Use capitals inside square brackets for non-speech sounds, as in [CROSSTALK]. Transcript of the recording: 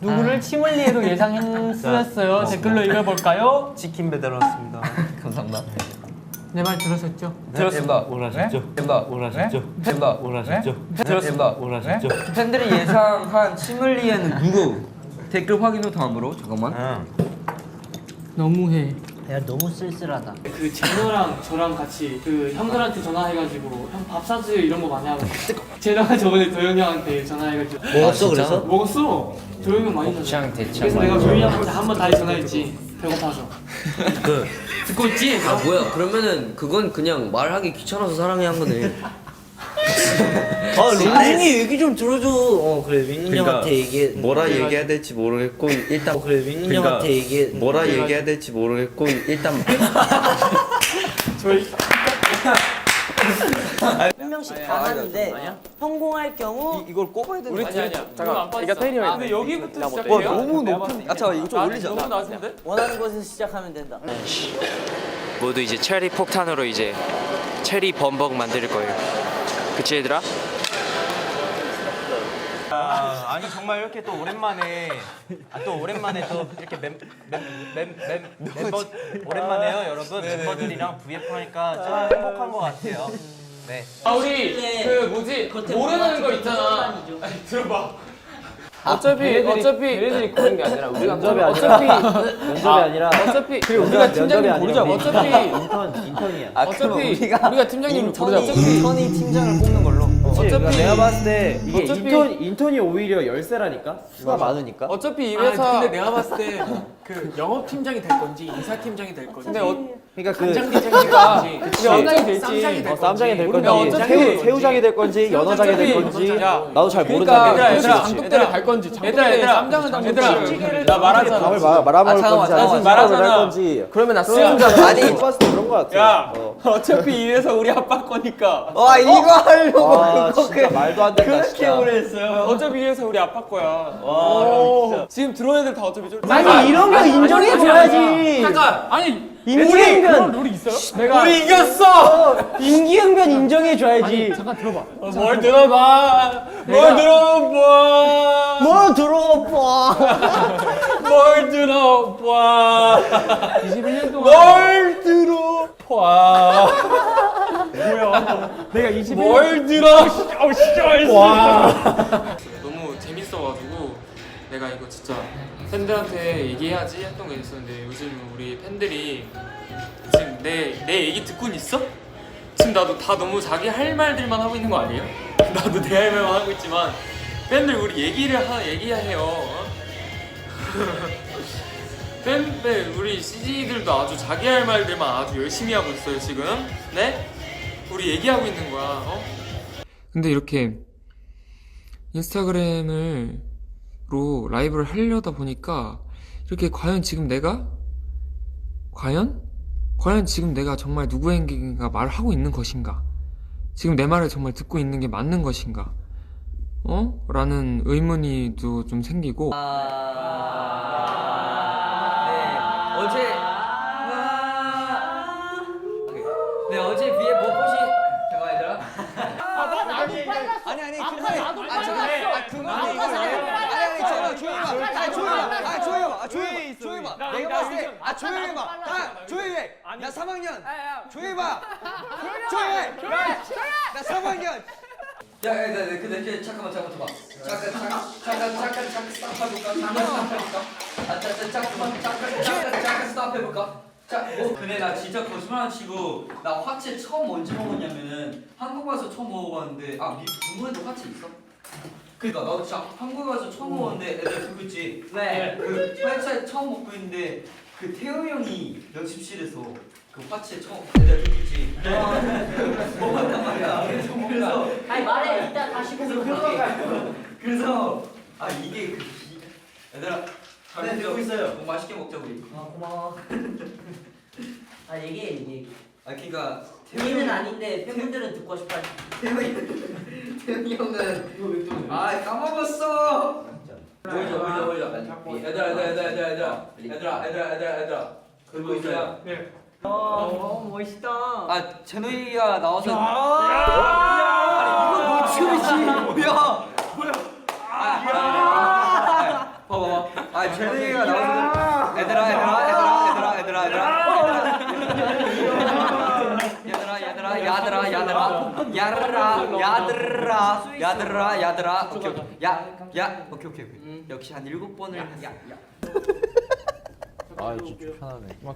누구를 치멀리에로 예상했었어요? 댓글로 읽어볼까요? 치킨 배달 왔습니다. [LAUGHS] 감사합니다. 내 말 들었었죠? 들었습니다. 오라셨죠? 엠바 오라셨죠? 엠바 오라셨죠? 들었습니다. 오라셨죠? 팬들이 예상한 치물리에는 누구? 댓글 확인 후 다음으로 잠깐만. 응. 너무해. 야 너무 쓸쓸하다. 그 제노랑 저랑 같이 그 형들한테 전화해가지고 형 밥 사주세요 이런 거 많이 하고 제노가 저번에 도현이 형한테 전화해가지고 먹었어 그래서? 먹었어. 도현이 형 많이 줬어. 그래서 내가 도현이 형한테 한 번 다시 전화했지. 배고파서. 듣고 있지? 아 뭐야 그러면은 그건 그냥 말하기 귀찮아서 사랑해 한 거네 [LAUGHS] 아 링링이 얘기 좀 들어줘. 어 그래 링링 그러니까 형한테 얘기해. 뭐라 얘기해야 될지 모르겠고 일단 어 그래 링링 그러니까 형한테 얘기해. 뭐라 얘기해야 될지 모르겠고 일단 [LAUGHS] 저희 한 명씩 다 하는데 성공할 경우 이걸 꼽아야 되는 거 아니 아니야. 잠깐. 이거 때리면. 아, 근데 여기부터 시작해요? 너무 높은. 아 잠깐 이거 좀 올리자. 너무 낮은데? 원하는 곳에서 시작하면 된다. 모두 이제 체리 폭탄으로 이제 체리 범벅 만들 거예요. 그치 얘들아? 아, 아니 정말 이렇게 또 오랜만에 아, 또 오랜만에 또 이렇게 멤멤멤멤 멤버 오랜만에요 여러분 멤버들이랑 VF 하니까 참 행복한 것 같아요. 네. 아 우리 그 뭐지 모르는 거 있잖아. 아니 들어봐. 어차피 어차피 얘네들이 그런 게 아니라 우리가 면접이 [LAUGHS] 어차피 면접이 아니라. 어차피 그래 우리가 팀장님 모르자 어차피 인턴 인턴이야. 어차피 우리가 팀장님 모르자 어차피 인턴이 팀장을 뽑는 걸로. 어차피 내가 봤을 때 이게 어차피- 인턴 인턴이 오히려 열쇠라니까? 수가 많으니까. 어차피 이 회사 근데 내가 봤을 때 그 영업 팀장이 될 건지 인사 팀장이 될 건지 근데 어, 그러니까 그 팀장이 될 건지 그치. 쌈장이 될지 쌈장이 될 어, 쌈장이 될 우리가 건지 어차피- 새우, 새우장이 될 건지. 연어장이 될 건지. 야, 나도 잘 그러니까 모르는데 얘들아 얘들아 장독대를 갈 건지. 얘들아 얘들아 쌈장을 담글 얘들아 나 말하잖아. 밥을 말, 말아먹을 건지 아니면 말하잖아. 건지. 그러면 나 수영장 아니. 봤을 때 그런 거 같아. 야 어. 어차피 이 회사 우리 아빠 거니까. 와 이거 하려고 아 그거 진짜 말도 안 된다 그렇게 진짜. 오래 했어요. 어차피 이 회사 우리 아빠 거야. 와 지금 들어온 애들 다 어차피 쫄 아니 이런 거 인정해 줘야지. 잠깐. 아니 임기응변 룰 있어요? 내가 우리 이겼어. 임기응변 인정해 줘야지. 잠깐 들어봐. 어, 뭘 들어봐. 뭘 들어봐. 뭐 [LAUGHS] 들어봐. 뭘 들어봐. 21년 동안 뭘 들어봐. 내가 21년 뭘 들어 어 진짜 와 너무 재밌어가지고 내가 이거 진짜 팬들한테 얘기해야지 했던 게 있었는데 요즘 우리 팬들이 지금 내 내 얘기 듣고 있어? 지금 나도 다 너무 자기 할 말들만 하고 있는 거 아니에요? [LAUGHS] 나도 내 할 말만 하고 있지만 팬들 우리 얘기를 하 얘기해요. 어? [LAUGHS] 팬, 팬 우리 CG들도 아주 자기 할 말들만 아주 열심히 하고 있어요 지금. 네? 우리 얘기하고 있는 거야. 어? 근데 이렇게 인스타그램을 로 라이브를 하려다 보니까 이렇게 과연 지금 내가 과연 과연 지금 내가 정말 누구에게인가 말을 하고 있는 것인가? 지금 내 말을 정말 듣고 있는 게 맞는 것인가? 어? 라는 의문이도 좀 생기고 네 어제 네 어제 비에 벚꽃이 잠깐 얘들아. 아니 아니 그거에 아 저기 아 그거 아니 아니 아니 잠깐 조용히 봐. 아 조용히 봐. 아 조용히 봐. 아 조용히 봐. 조용히 봐. 내가 봤을 때 아 조용히 봐. 아 조용히 해. 나 3학년. 조용히 봐. 조용히 해. 나 3학년. 야, 야, 야, 근데 근데 잠깐만 잠깐만 잠깐만. 잠깐 잠깐 잠깐 잠깐 잠깐 스탑 해볼까? 잠깐 스탑 해볼까? 아, 잠깐 잠깐만 잠깐 잠깐 잠깐 스탑 해볼까? 자, 뭐 근데 나 진짜 거짓말 안 치고 나 화채 처음 언제 먹었냐면은 한국 와서 처음 먹어봤는데 아, 미 중국에도 화채 있어? 그니까 나도 진짜 한국 와서 처음 먹었는데 애들 듣고 있지? 네. 그 화채 처음 먹고 있는데 그 태호 형이 연습실에서 그 화채 처음 애들 듣고 있지? 먹었단 말이야. 그래서 그래서 아니 말해 이따 다시 보면 그래서 아 이게 그 기... 얘들아 네 듣고 있어요 뭐 맛있게 먹자 우리 아 고마워. [LAUGHS] 아 얘기해 얘기. 아 그니까 우리는 아닌데 팬분들은 듣고 싶어. 태영이 태영이 형은 아 까먹었어 보이죠 보이죠 보이죠 얘들아 얘들아 얘들아 얘들아 얘들아 얘들아 얘들아 얘들아 얘들아 듣고 있어요 네. 어 멋있다. 아 제노이가 나와서 이거 뭐 춤이지? 뭐야? 봐봐 아 제노이가 나와서 얘들아 얘들아 얘들아 얘들아 얘들아 얘들아 얘들아 야들아 야들아 야르라 야들라 야들라. 야들아 오케이 오케이. 야야 오케이 오케이 오케이. 역시 한 일곱 번을 야 야. 아 진짜 편하네.